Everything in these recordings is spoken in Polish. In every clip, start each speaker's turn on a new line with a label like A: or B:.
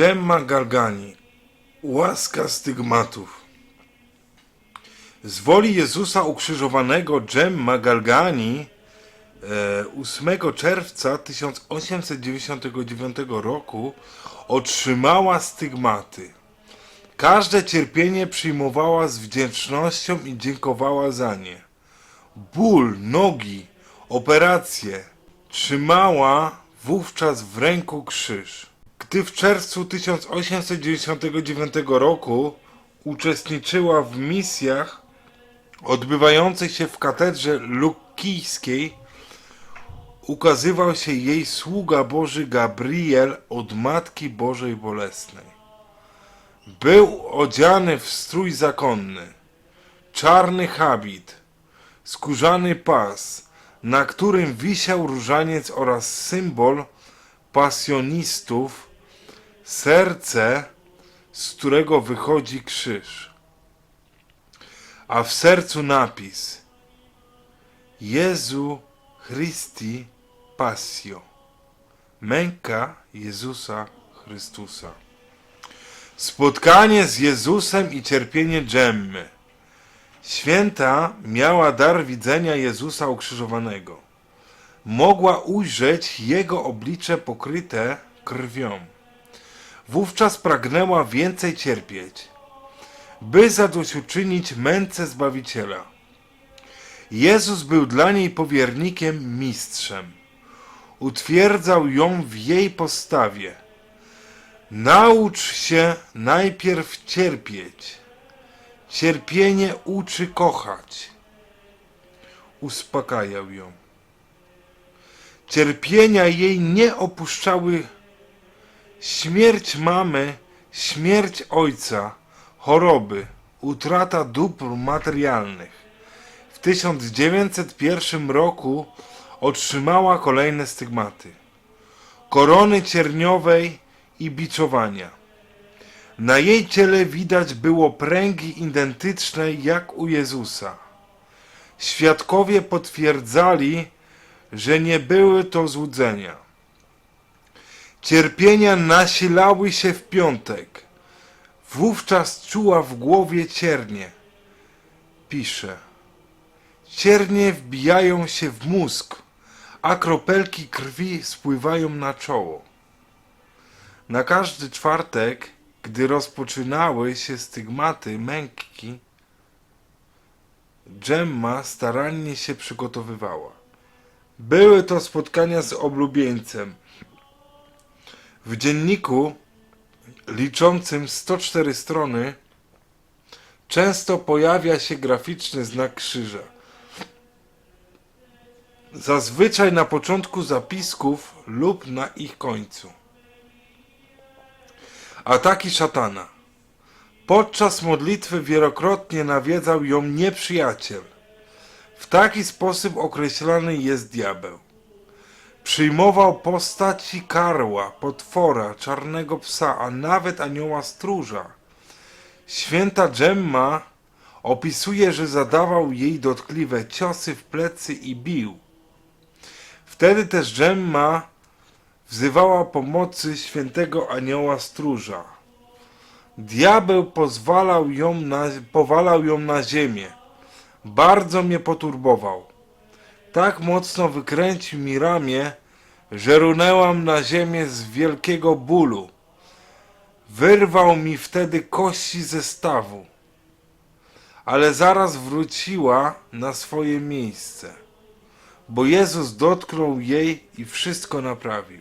A: Gemma Gargani. Łaska stygmatów. Z woli Jezusa ukrzyżowanego Gemma Gargani e, 8 czerwca 1899 roku otrzymała stygmaty. Każde cierpienie przyjmowała z wdzięcznością i dziękowała za nie. Ból, nogi, operacje. Trzymała wówczas w ręku krzyż. Gdy w czerwcu 1899 roku uczestniczyła w misjach odbywających się w katedrze lukijskiej, ukazywał się jej sługa Boży Gabriel od Matki Bożej Bolesnej. Był odziany w strój zakonny, czarny habit, skórzany pas, na którym wisiał różaniec oraz symbol pasjonistów, serce, z którego wychodzi krzyż. A w sercu napis Jezu Christi Passio. Męka Jezusa Chrystusa. Spotkanie z Jezusem i cierpienie Dżemmy. Święta miała dar widzenia Jezusa ukrzyżowanego. Mogła ujrzeć Jego oblicze pokryte krwią. Wówczas pragnęła więcej cierpieć, by zadośćuczynić męce Zbawiciela. Jezus był dla niej powiernikiem, mistrzem. Utwierdzał ją w jej postawie. Naucz się najpierw cierpieć. Cierpienie uczy kochać. Uspokajał ją. Cierpienia jej nie opuszczały śmierć mamy, śmierć ojca, choroby, utrata dóbr materialnych. W 1901 roku otrzymała kolejne stygmaty. Korony cierniowej i biczowania. Na jej ciele widać było pręgi identyczne jak u Jezusa. Świadkowie potwierdzali, że nie były to złudzenia. Cierpienia nasilały się w piątek. Wówczas czuła w głowie ciernie. Pisze. Ciernie wbijają się w mózg, a kropelki krwi spływają na czoło. Na każdy czwartek, gdy rozpoczynały się stygmaty męki, Gemma starannie się przygotowywała. Były to spotkania z oblubieńcem. W dzienniku liczącym 104 strony często pojawia się graficzny znak krzyża. Zazwyczaj na początku zapisków lub na ich końcu. Ataki szatana. Podczas modlitwy wielokrotnie nawiedzał ją nieprzyjaciel. W taki sposób określany jest diabeł. Przyjmował postaci karła, potwora, czarnego psa, a nawet anioła stróża. Święta Gemma opisuje, że zadawał jej dotkliwe ciosy w plecy i bił. Wtedy też Gemma wzywała pomocy świętego anioła stróża. Diabeł pozwalał ją na, powalał ją na ziemię. Bardzo mnie poturbował. Tak mocno wykręcił mi ramię, że runęłam na ziemię z wielkiego bólu. Wyrwał mi wtedy kości ze stawu, ale zaraz wróciła na swoje miejsce, bo Jezus dotknął jej i wszystko naprawił.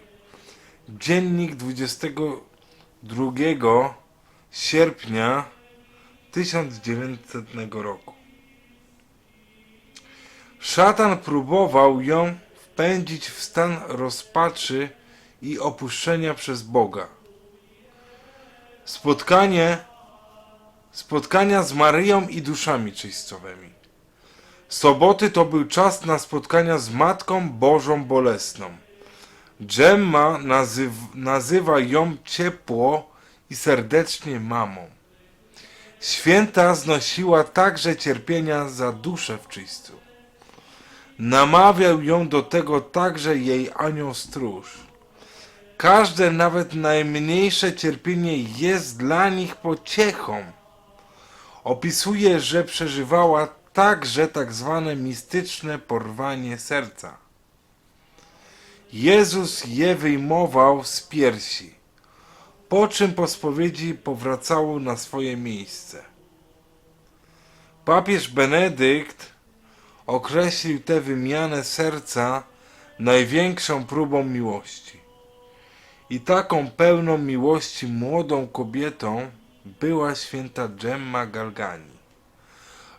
A: Dziennik 22 sierpnia 1900 roku. Szatan próbował ją wpędzić w stan rozpaczy i opuszczenia przez Boga. Spotkanie spotkania z Maryją i duszami czystowymi. Soboty to był czas na spotkania z Matką Bożą Bolesną. Gemma nazyw, nazywa ją ciepło i serdecznie mamą. Święta znosiła także cierpienia za duszę w czystu. Namawiał ją do tego także jej anioł stróż. Każde, nawet najmniejsze cierpienie jest dla nich pociechą. Opisuje, że przeżywała także tak zwane mistyczne porwanie serca. Jezus je wyjmował z piersi, po czym po spowiedzi powracało na swoje miejsce. Papież Benedykt określił tę wymianę serca największą próbą miłości. I taką pełną miłości młodą kobietą była święta Gemma Galgani.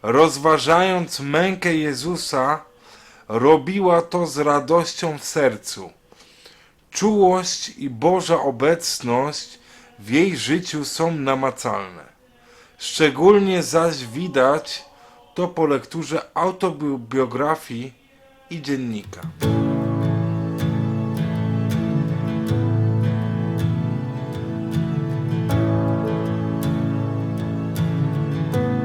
A: Rozważając mękę Jezusa, robiła to z radością w sercu. Czułość i Boża obecność w jej życiu są namacalne. Szczególnie zaś widać to po lekturze autobiografii i dziennika.